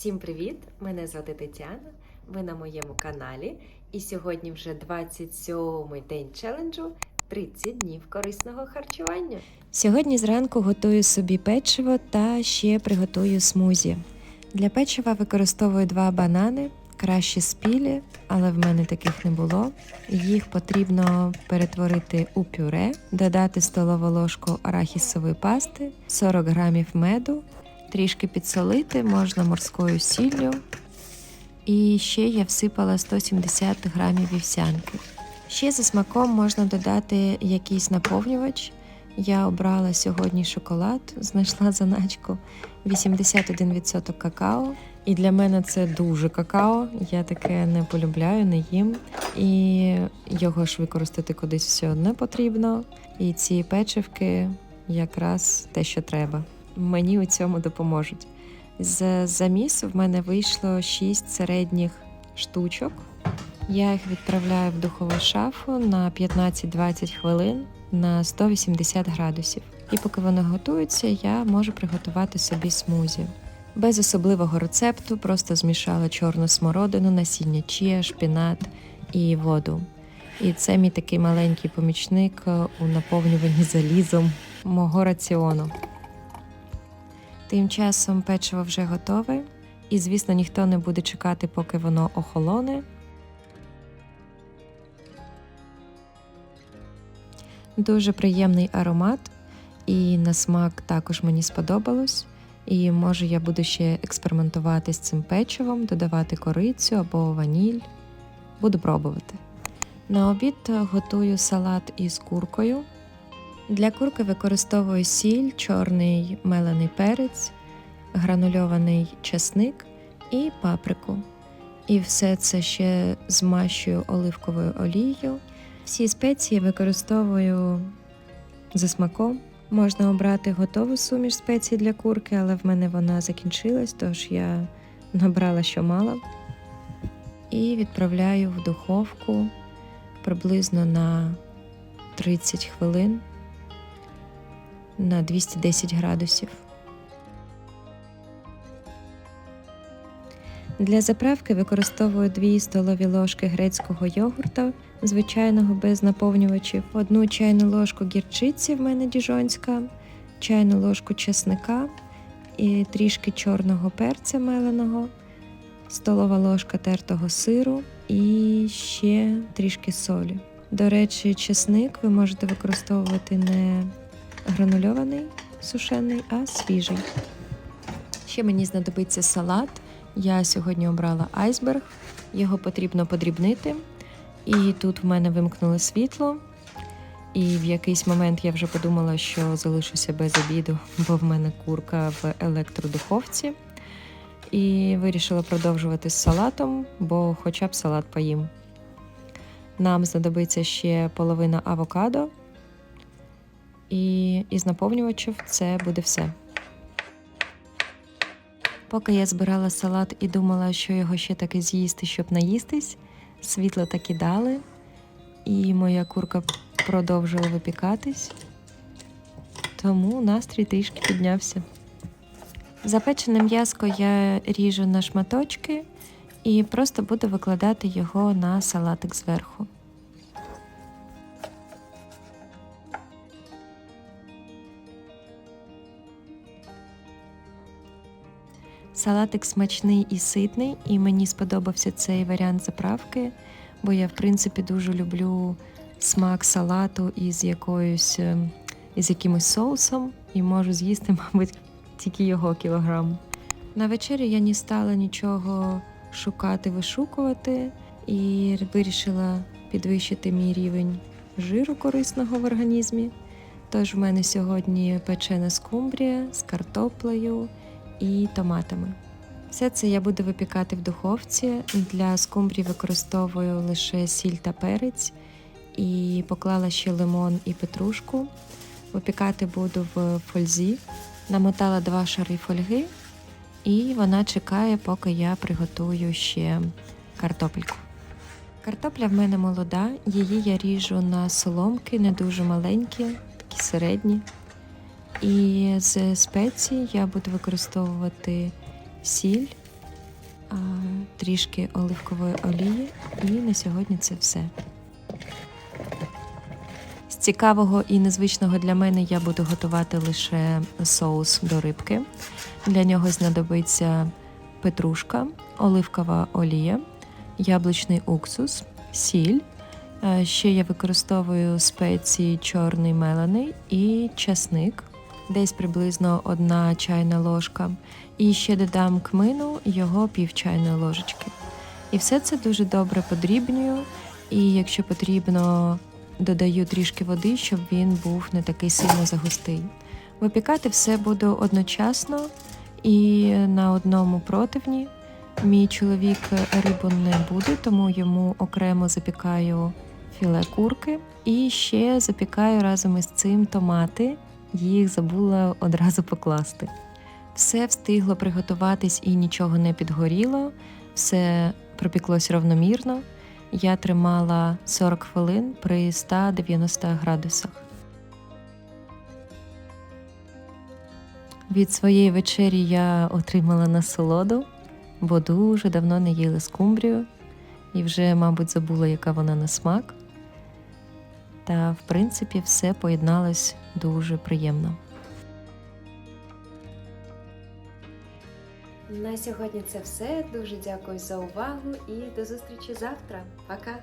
Всім привіт! Мене звати Тетяна. Ви на моєму каналі. І сьогодні вже 27-й день челенджу 30 днів корисного харчування. Сьогодні зранку готую собі печиво та ще приготую смузі. Для печива використовую два банани, краще спілі, але в мене таких не було. Їх потрібно перетворити у пюре, додати столову ложку арахісової пасти, 40 грамів меду, трішки підсолити, можна морською сіллю. І ще я всипала 170 грамів вівсянки. Ще за смаком можна додати якийсь наповнювач. Я обрала сьогодні шоколад, знайшла заначку 81% какао. І для мене це дуже какао. Я таке не полюбляю, не їм. І його ж використати кудись все одно потрібно. І ці печивки якраз те, що треба. Мені у цьому допоможуть. З замісу в мене вийшло 6 середніх штучок. Я їх відправляю в духову шафу на 15-20 хвилин на 180 градусів. І поки вони готуються, я можу приготувати собі смузі. Без особливого рецепту просто змішала чорну смородину, насіння чія, шпінат і воду. І це мій такий маленький помічник у наповнюванні залізом мого раціону. Тим часом печиво вже готове, і, звісно, ніхто не буде чекати, поки воно охолоне. Дуже приємний аромат, і на смак також мені сподобалось. І може я буду ще експериментувати з цим печивом, додавати корицю або ваніль. Буду пробувати. На обід готую салат із куркою. Для курки використовую сіль, чорний мелений перець, гранульований чесник і паприку. І все це ще змащую оливковою олією. Всі спеції використовую за смаком. Можна обрати готову суміш спецій для курки, але в мене вона закінчилась, тож я набрала, що мала. І відправляю в духовку приблизно на 30 хвилин на 210 градусів. Для заправки використовую 2 столові ложки грецького йогурта, звичайного без наповнювачів, одну чайну ложку гірчиці в мене діжонська, чайну ложку чесника і трішки чорного перця меленого, столова ложка тертого сиру і ще трішки солі. До речі, чесник ви можете використовувати не гранульований сушений, а свіжий. Ще мені знадобиться салат. Я сьогодні обрала айсберг, його потрібно подрібнити. І тут в мене вимкнуло світло. І в якийсь момент я вже подумала, що залишуся без обіду, бо в мене курка в електродуховці. І вирішила продовжувати з салатом, бо хоча б салат поїм. Нам знадобиться ще половина авокадо. І із наповнювачів це буде все. Поки я збирала салат і думала, що його ще таки з'їсти, щоб наїстись, світло таки дали, і моя курка продовжила випікатись, тому настрій трішки піднявся. Запечене м'яско я ріжу на шматочки і просто буду викладати його на салатик зверху. Салатик смачний і ситний, і мені сподобався цей варіант заправки, бо я, в принципі, дуже люблю смак салату із якоюсь е, із якимось соусом і можу з'їсти, мабуть, тільки його кілограм. На вечерю я не стала нічого шукати, вишукувати і вирішила підвищити мій рівень жиру корисного в організмі. Тож в мене сьогодні печена скумбрія з картоплею і томатами. Все це я буду випікати в духовці. Для скумбрії використовую лише сіль та перець і поклала ще лимон і петрушку. Випікати буду в фользі. Намотала два шари фольги, і вона чекає, поки я приготую ще картопельку. Картопля в мене молода, її я ріжу на соломки, не дуже маленькі, такі середні. І з спецій я буду використовувати сіль, трішки оливкової олії, і на сьогодні це все. З цікавого і незвичного для мене я буду готувати лише соус до рибки. Для нього знадобиться петрушка, оливкова олія, яблучний уксус, сіль. Е, Ще я використовую спеції чорний мелений і часник, десь приблизно одна чайна ложка. І ще додам кмину його пів чайної ложечки. І все це дуже добре подрібнюю. І якщо потрібно, додаю трішки води, щоб він був не такий сильно загустий. Випікати все буду одночасно і на одному противні. Мій чоловік рибу не буде, тому йому окремо запікаю філе курки і ще запікаю разом із цим томати. Їх забула одразу покласти. Все встигло приготуватись і нічого не підгоріло, все пропіклось равномірно. Я тримала 40 хвилин при 190 градусах. Від своєї вечері я отримала насолоду, бо дуже давно не їла скумбрію і вже, мабуть, забула, яка вона на смак. Та, в принципі, все поєдналось дуже приємно. На сьогодні це все. Дуже дякую за увагу і до зустрічі завтра. Пока!